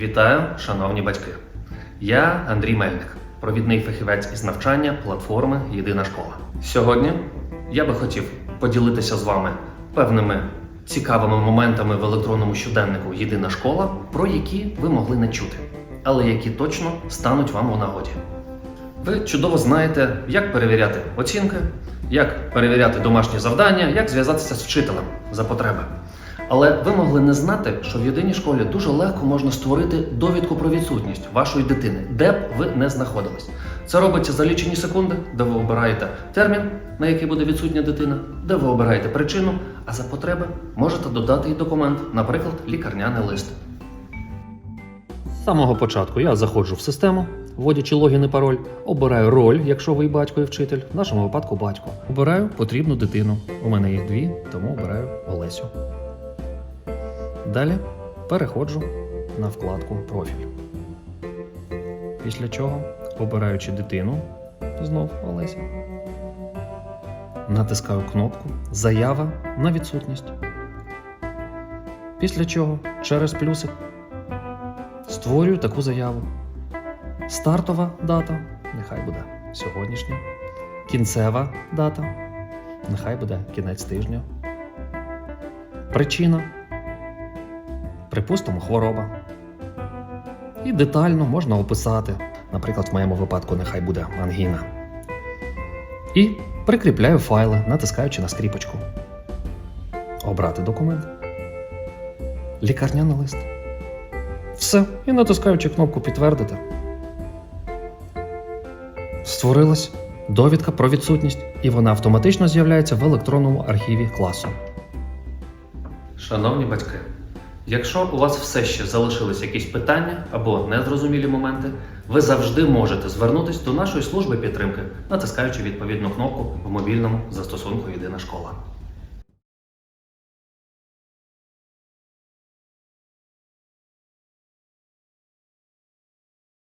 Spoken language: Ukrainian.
Вітаю, шановні батьки. Я Андрій Мельник, провідний фахівець із навчання платформи Єдина школа. Сьогодні я би хотів поділитися з вами певними цікавими моментами в електронному щоденнику Єдина школа, про які ви могли не чути, але які точно стануть вам у нагоді. Ви чудово знаєте, як перевіряти оцінки, як перевіряти домашні завдання, як зв'язатися з вчителем за потреби. Але ви могли не знати, що в єдиній школі дуже легко можна створити довідку про відсутність вашої дитини, де б ви не знаходились. Це робиться за лічені секунди, де ви обираєте термін, на який буде відсутня дитина, де ви обираєте причину, а за потреби можете додати і документ, наприклад, лікарняний лист. З самого початку я заходжу в систему, вводячи логін і пароль, обираю роль, якщо ви батько і вчитель, в нашому випадку батько. Обираю потрібну дитину. У мене їх дві, тому обираю Олесю. Далі переходжу на вкладку Профіль. Після чого, обираючи дитину, знов Олеся, натискаю кнопку Заява на відсутність. Після чого через плюсик створюю таку заяву. Стартова дата, нехай буде сьогоднішня. Кінцева дата, нехай буде кінець тижня. Причина. Припустимо, хвороба. І детально можна описати. Наприклад, в моєму випадку нехай буде ангіна. І прикріпляю файли, натискаючи на скріпочку. Обрати документ. Лікарняний лист. Все. І натискаючи кнопку підтвердити. Створилась довідка про відсутність, і вона автоматично з'являється в електронному архіві класу. Шановні батьки, якщо у вас все ще залишились якісь питання або незрозумілі моменти, ви завжди можете звернутися до нашої служби підтримки, натискаючи відповідну кнопку в мобільному застосунку Єдина школа.